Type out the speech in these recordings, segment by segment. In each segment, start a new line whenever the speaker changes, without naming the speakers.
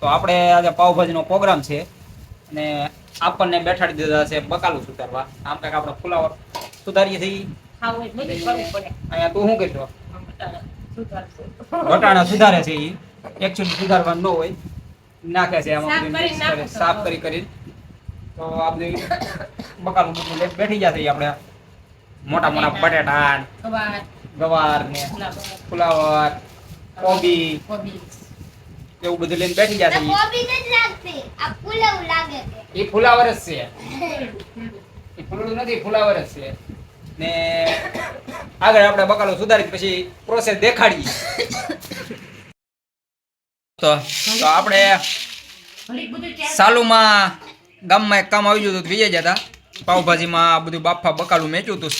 તો આપણે આજે પાવભાજીનો પ્રોગ્રામ છે. અને આપણને બેઠાડી દીધા છે બકાલું સુધારવા. આમ કાંઈક આપણે ફુલાવર સુધારીએ છીએ. અહીંયા તું શું
કહેશો?
વટાણા સુધારે છે એ એકચ્યુઅલી સુધારવાનું ન હોય. નાખે છે આમાં
સાફ
બધું. સાફ કરી કરી તો આપણે બકાલું બધું બેઠી જશે આપણે. મોટા મોટા બટેટા
ગવાર,
ને
ફુલાવર,
કોબી. એવું બધું લઈને બેઠી જશે.
લાગતી. આ પુલાવ લાગે
એ ફુલાવર જ છે. એ ફૂલડું નથી ફુલાવર જ છે. ને આગળ આપણે બકાલો સુધારી પછી પ્રોસેસ દેખાડીએ. તો તો આપણે સાલુમાં ગામમાં એક કામ આવી ગયું હતું તો વિજય જતા પાવભાજીમાં આ બધું બાફા બકાલું મેચ્યું હતું.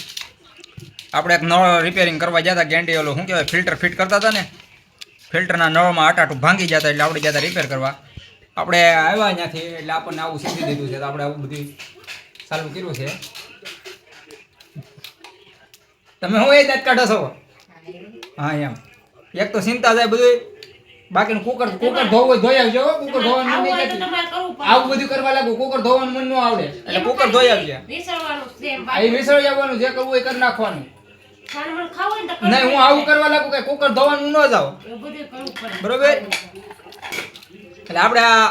આપણે એક નળ રિપેરિંગ કરવા જતા ગેંડી ઓલો શું કહેવાય ફિલ્ટર ફિટ કરતા હતા ને. ફિલ્ટરના નળમાં આટાટું ભાંગી જતા એટલે આપણે જતા રિપેર કરવા. આપણે આવ્યા ત્યાંથી એટલે આપણને આવું શીખી દીધું છે. તો આપણે આવું બધું ચાલુ કર્યું છે. તમે હું એ દાંત કાઢો છો? હા એમ. એક તો ચિંતા થાય બધું બાકીનું કુકર કુકર ધોવું ધોઈ આવજો હો. કુકર ધોવાનું મન નહીં. આવું બધું કરવા લાગુ. કુકર ધોવાનું મન ન આવડે. એટલે કુકર ધોઈ આવજે.
એમ
વિસળી આવવાનું જે કરવું એ કરી નાખવાનું. નહીં હું આવું કરવા લાગુ કે કુકર ધોવાનું ન જાવ
એવું બધું કરવું પડે.
બરોબર? એટલે આપણે આ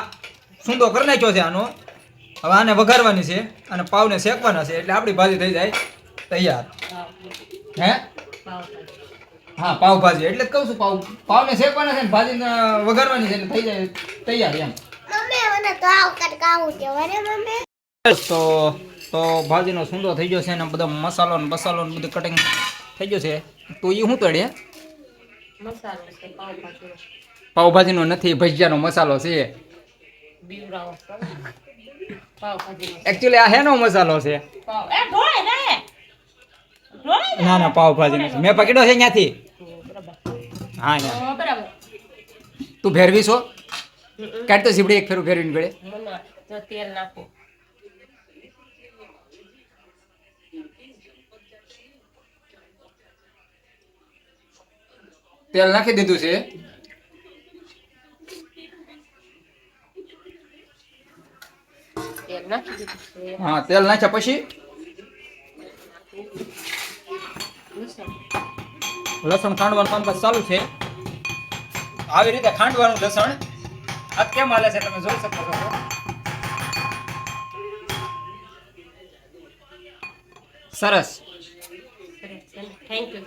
સૂંદો કરી નાખ્યો છે આનો. હવે આને વઘારવાની છે અને પાવને શેકવાના છે એટલે આપણી ભાજી થઈ જાય તૈયાર.
હા,
હે
પાવ ભાજી.
હા પાવભાજી. એટલે જ કહું છું પાવ પાવને શેકવાના છે ને ભાજી વઘારવાની છે એટલે થઈ જાય તૈયાર એમ.
તો આવ કટ કાવું છે વરે મમ્મી?
તો તો ભાજીનો સૂંદો થઈ ગયો છે ને બધો મસાલો ને બસાલો ને બધું કટિંગ થઈ ગયો છે તો એ શું તળે
પાઉભાજીનો છે પાવ ભાજીનો.
પાવભાજીનો નથી ભજીયાનો મસાલો છે. એકચ્યુઅલી આ હેનો મસાલો છે
પાવ- એ ઢોળે ને. ને.
ના ના પાવભાજીનો છે મેં પકડ્યો છે ત્યાંથી હા
બરાબર.
તું ભેરવી છો
હમ,
કાઢ તો સીબડી એક ફેરું ફેરવીને ગળે
તેલ નાખું.
તેલ નાખી દીધું છે. હા તેલ નાખ્યા પછી
લસણ.
ખાંડવાનું કામકાજ ચાલુ છે. આવી રીતે ખાંડવાનું લસણ આ કેમ હાલે છે તમે જોઈ શકો છો. સરસ.
થેન્ક છે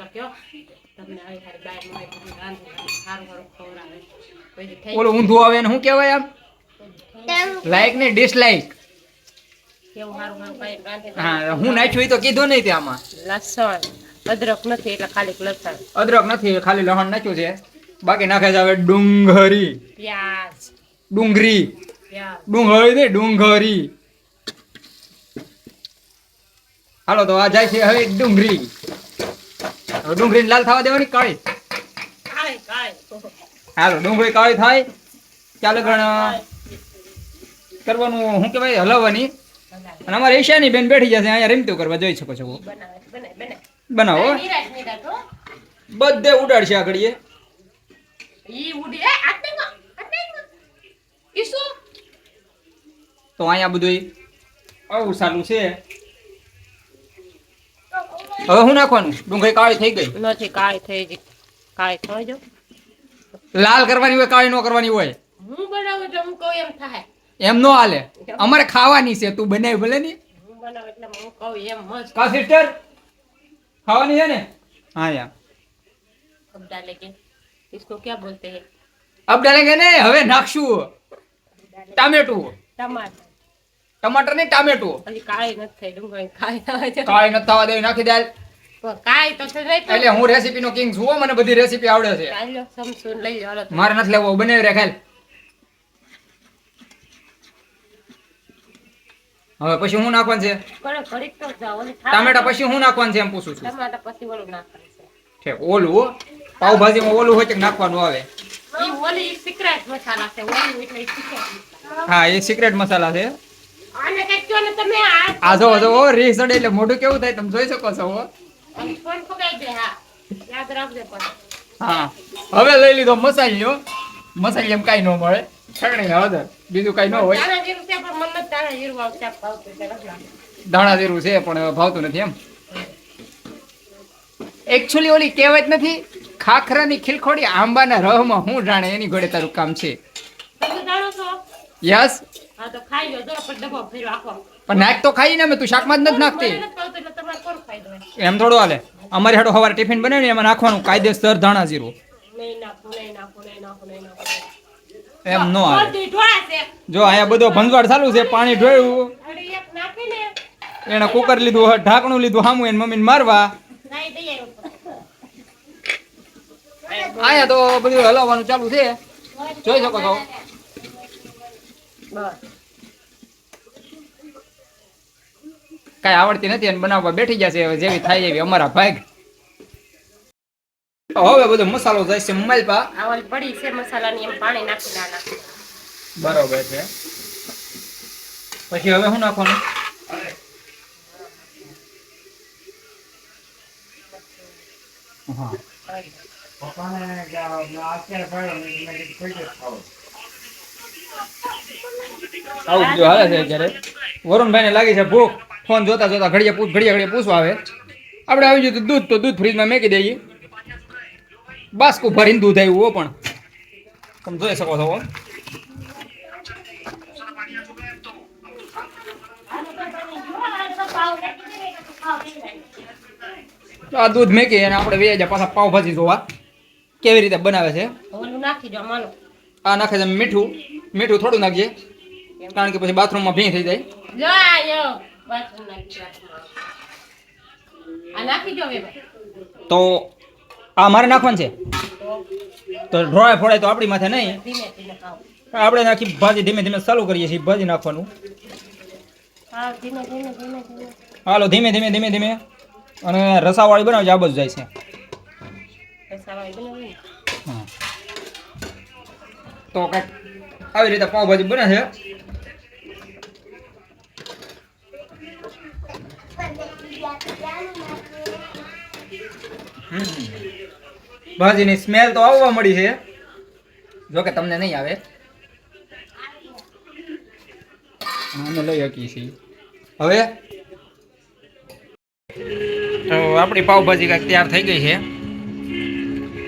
તમને આવી હારી બાય મળે બધું રાંધીને સારું સારું ખવડાવે. પછી thank
ઓલું ઊંધું આવે ને શું કહેવાય આમ? લાઈક ને ડિસલાઈક હા હું નાખ્યું તો કીધું નહીં ત્યાં
લસણ. અદરક નથી એટલે ખાલી લસણ.
અદરક નથી ખાલી લસણ નાખ્યું છે. બાકી નાખે છે હવે ડુંગળી
પ્યાજ. પ્યાજ.
ડુંગળી નહીં ડુંગળી હાલો તો આ જાય છે હવે ડુંગળી લાલ થવા દેવાની? કાળી. હાલો ડુંગળી કાળી થાય. ચાલો ગણ કરવાનું શું કહેવાય હલાવવાની. અને અમારે ઈશાની બેન બેઠી જશે અહીંયા રમતું કરવા જોઈ શકો છો.
બનાવે
બધે ઉડાડશે આગળ એ
ઈ ઉડી એ આટ નહીં માં, આટ નહીં માં. ઈ શું?
તો અહીંયા બધું આવું સારું છે. હવે શું નાખવાનું ડુંગળી કાળી થઈ ગઈ
નથી કાળી થઈ ગઈ કાળી થઈ જો
લાલ કરવાની હોય કાળી ન કરવાની હોય
હું બનાવું એટલે હું કહું એમ થાય
એમ નો હાલે અમારે ખાવાની છે તું બનાવી ભલે ની
હું બનાવું એટલે હું કહું એમ મસ્ત
કા સિસ્ટર ખાવાની છે ને હા યા
अब डालेंगे इसको क्या बोलते हैं
અબ ડાલેંગે ને હવે નાખશું ટામેટું
टमाटर
ટમાટર ને ટામેટું
હજી નથી થઈ
થવા દેવી નાખી દે
પણ તો
એટલે હું રેસીપી નો કિંગ છું મને બધી રેસીપી આવડે છે.
સમસૂન લઈ જાઓ
મારે નથી લેવો બનાવી રે ખાલ હવે પછી હું નાખવાનું છે? ટામેટા પછી હું નાખવાનું છે એમ પૂછું છું.
ટમાટા પછી ઓલું નાખવાનું છે.
છે ઓલું પાવભાજીમાં ઓલું હોય કે નાખવાનું આવે?
ઓલી સિક્રેટ મસાલા છે ઓલી એટલે ઈ
હા એ સિક્રેટ મસાલા છે.
તમે આ
આ જો જો રી સડે એટલે મોઢું કેવું થાય તમે જોઈ શકો છો હો.
ફોન પકડાઈ દે હા. યાદ રાખજે પણ.
હા. હવે લઈ લીધો મસાલો મસાલી એમ કાંઈ ન મળે. છગણી હળદર. બીજું કાઈ ન હોય.
દાણા જીરું છે પણ મને દાણા જીરું આવતા ભાવતું છે
દાણા જીરું છે પણ ભાવતું નથી એમ. એકચ્યુઅલી ઓલી કહેવત નથી ખાખરાની ખીલખોડી આંબાના રહમાં હું જાણે એની ઘોડે તારું કામ છો. યસ?
હા તો ખાઈ લો જરા પણ ડબ્બો ફેરવો આખો.
પણ નાખ તો ખાઈ ને અમે તું શાકમાં જ નથી નાખતી. એમ થોડું હાલે. અમારે હાડો સવારે ટિફિન બનાવીને એમાં નાખવાનું કાયદેસર ધાણા જીરું. એમ નો હાલે. જો અહીંયા બધો ભંગવાડ ચાલુ છે પાણી ઢોળ્યું. એને કુકર લીધું ઢાંકણું લીધું હામું એને મમ્મીને મારવા. અહીંયા તો બધું હલાવવાનું ચાલુ છે. જોઈ શકો છો. કાંઈ આવડતી નથી અને બનાવવા બેઠી જશે હવે જેવી થાય એવી અમારા ભાગ. હવે બધો મસાલો જાય છે મમાઈપા
આ ઓલી પડી છે મસાલાની એમ પાણી નાખી ના
બરોબર છે. પછી હવે શું નાખવાનું? હા. આવું જો હાલે છે અત્યારે. વરુણભાઈને લાગી છે ભૂખ. ફોન જોતા જોતા ઘડીએ પૂછ ઘડીએ ઘડીએ પૂછવા આવે. આપણે આવી જતું દૂધ તો દૂધ ફ્રીજમાં મેકી દઈએ બાસ્કું ભરીને દૂધ આવ્યું હો પણ. તમે જોઈ શકો છો આ દૂધ મેકી અને આપણે વેજ પાછા પાવભાજી જોવા. કેવી રીતે બનાવે છે? આ નાખે છે મીઠું. મીઠું થોડું નાખજે. કારણ કે પછી બાથરૂમમાં ભીં થઈ જાય.
જો આ યો નાખી આ નાખી દો હવે
તો આ મારે નાખવાનું છે?
તો
ડ્રોય ફોડાય તો આપણી માથે નહીં. આપણે નાખી ભાજી ધીમે ધીમે ચાલુ કરીએ છીએ ભાજી નાખવાનું.
હા ધીમે ધીમે ધીમે ધીમે.
હાલો ધીમે ધીમે ધીમે ધીમે. અને રસાવાળી બનાવજે આ બધું જાય છે. તો કંઈક આવી રીતે પાઉભાજી બને છે. ભાજીની સ્મેલ તો આવવા મળી છે. જો કે તમને નહીં આવે. અમે લઈ શકીએ છીએ. હવે? તો આપણી પાવભાજી કાંઈક તૈયાર થઈ ગઈ છે.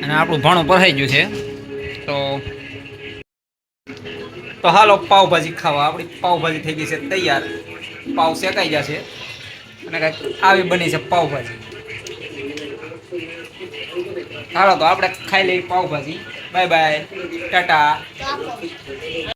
અને આપણું ભાણું ભરાઈ ગયું છે. તો હાલો પાવભાજી ખાવા. આપણી પાઉભાજી થઈ ગઈ છે તૈયાર. પાવ શેકાઈ જશે. અને કાંઈક આવી બની છે પાઉંભાજી. હાલો, તો આપણે ખાઈ લઈએ પાઉંભાજી. Bye bye. ટાટા.